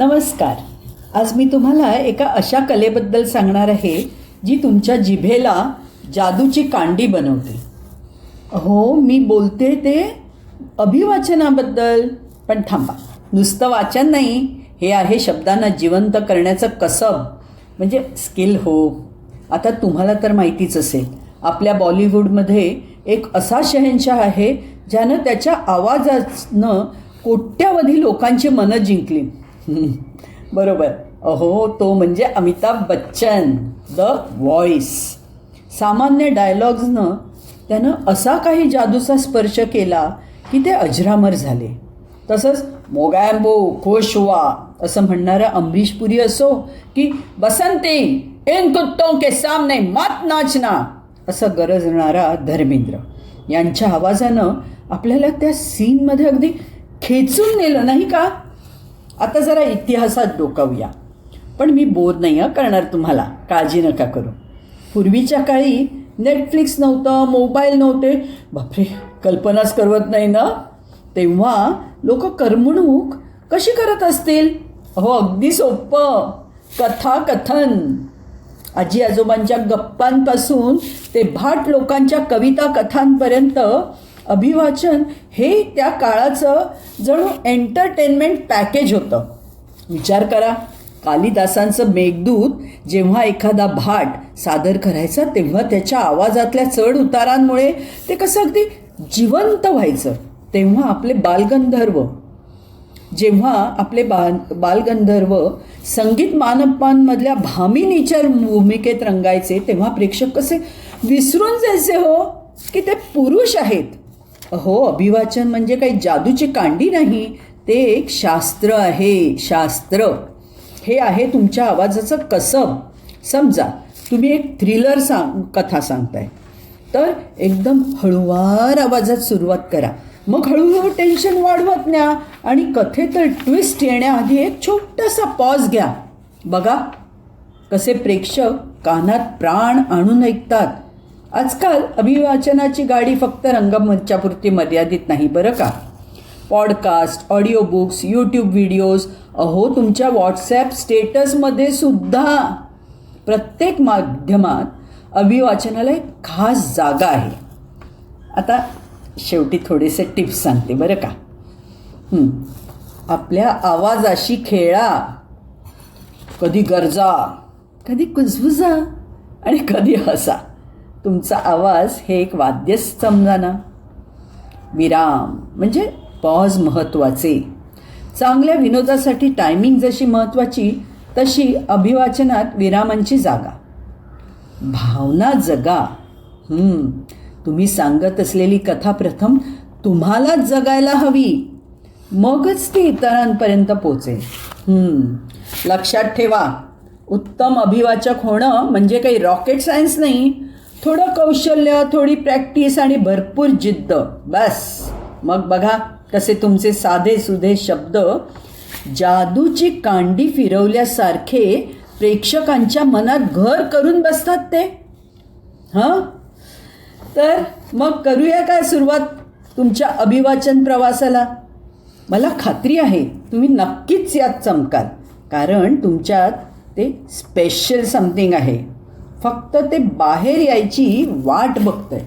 नमस्कार. आज मी तुम्हाला एका अशा कलेबद्दल सांगणार आहे जी तुमच्या जिभेला जादूची कांडी बनवते. हो मी बोलते ते अभिवाचनाबद्दल पण थांबा. नुसतं वाचन नाही हे आहे शब्दांना जिवंत करण्याचं कसब म्हणजे स्किल हो. आता तुम्हाला तर माहितीच असेल आपल्या बॉलिवूडमध्ये एक असा शहनशाह आहे ज्यानं त्याच्या आवाजानं कोट्यावधी लोकांची मनं जिंकली. बरोबर. अहो तो म्हणजे अमिताभ बच्चन द व्हॉइस सामान्य डायलॉग्सनं त्यानं असा काही जादूचा स्पर्श केला की ते अजरामर झाले. तसंच मोगॅम्बो खुश हुआ असं म्हणणारा अमरीश पुरी असो की बसंती इन कुत्तों के सामने मात नाचना असं गरजणारा धर्मेंद्र. यांच्या आवाजानं आपल्याला त्या सीनमध्ये अगदी खेचून नेलं नाही का? आता जरा इतिहासात डोकावूया. पण मी बोर नाही करणार तुम्हाला. काळजी नका करू. पूर्वीच्या काळी नेटफ्लिक्स नव्हतं मोबाईल नव्हते. बापरे कल्पनाच करवत नाही ना? तेव्हा लोक करमणूक कशी करत असतील? हो अगदी सोपं. कथा कथन आजी आजोबांच्या गप्पांपासून ते भाट लोकांच्या कविता कथांपर्यंत अभिवाचन हे त्या काळाचं जणू एंटरटेनमेंट पॅकेज होतं. विचार करा कालिदासांचं मेघदूत जेव्हा एखादा भाट सादर करायचा तेव्हा त्याच्या आवाजातल्या चढ उतारांमुळे ते कसं अगदी जिवंत व्हायचं. तेव्हा आपले बालगंधर्व जेव्हा आपले बा बालगंधर्व संगीत मानपांमधल्या भामिनीच्या भूमिकेत रंगायचे तेव्हा प्रेक्षक कसे विसरून जायचे हो की ते पुरुष आहेत. हो अभिवाचन म्हणजे काही जादूची कांडी नाही ते एक शास्त्र आहे शास्त्र. हे आहे तुमच्या आवाजाचं कसब. समजा तुम्ही एक थ्रिलर सांग कथा सांगताय. तर एकदम हळुवार आवाजात सुरुवात करा. मग हळूहळू टेन्शन वाढवत न्या आणि कथेत ट्विस्ट येण्याआधी एक छोटासा पॉज घ्या. बघा कसे प्रेक्षक कानात प्राण आणून ऐकतात. आजकाल अभिवाचनाची गाडी फक्त रंगमंचापुरती मर्यादित नाही बरं का? Podcast audio books YouTube videos अहो तुमच्या व्हॉट्सॲप स्टेटसमध्ये सुद्धा प्रत्येक माध्यमात अभिवाचनाला एक खास जागा आहे. आता शेवटी थोडेसे टिप्स सांगते बरं का? आपल्या आवाजाशी खेळा. कधी गरजा कधी कुजबुजा आणि कधी हसा. तुमचा आवाज हे एक वाद्यच समजा ना विराम म्हणजे पॉज महत्त्वाचे चांगल्या विनोदासाठी टायमिंग जशी महत्त्वाची तशी अभिवाचनात विरामांची जागा. भावना जगा. तुम्ही सांगत असलेली कथा प्रथम तुम्हालाच जगायला हवी. मगच ती इतरांपर्यंत पोचेल. लक्षात ठेवा उत्तम अभिवाचक होणं म्हणजे काही रॉकेट सायन्स नाही. थोडं कौशल्य थोडी प्रॅक्टिस आणि भरपूर जिद्द. बस. मग बघा कसे तुमचे साधे सुधे शब्द जादूची कांडी फिरवल्यासारखे प्रेक्षकांच्या मनात घर करून बसतात ते. हां? तर मग करूया काय सुरुवात तुमच्या अभिवाचन प्रवासाला? मला खात्री आहे तुम्ही नक्कीच यात चमकाल कारण तुमच्यात ते स्पेशल समथिंग आहे. फक्त ते बाहेर यायची वाट बघतंय.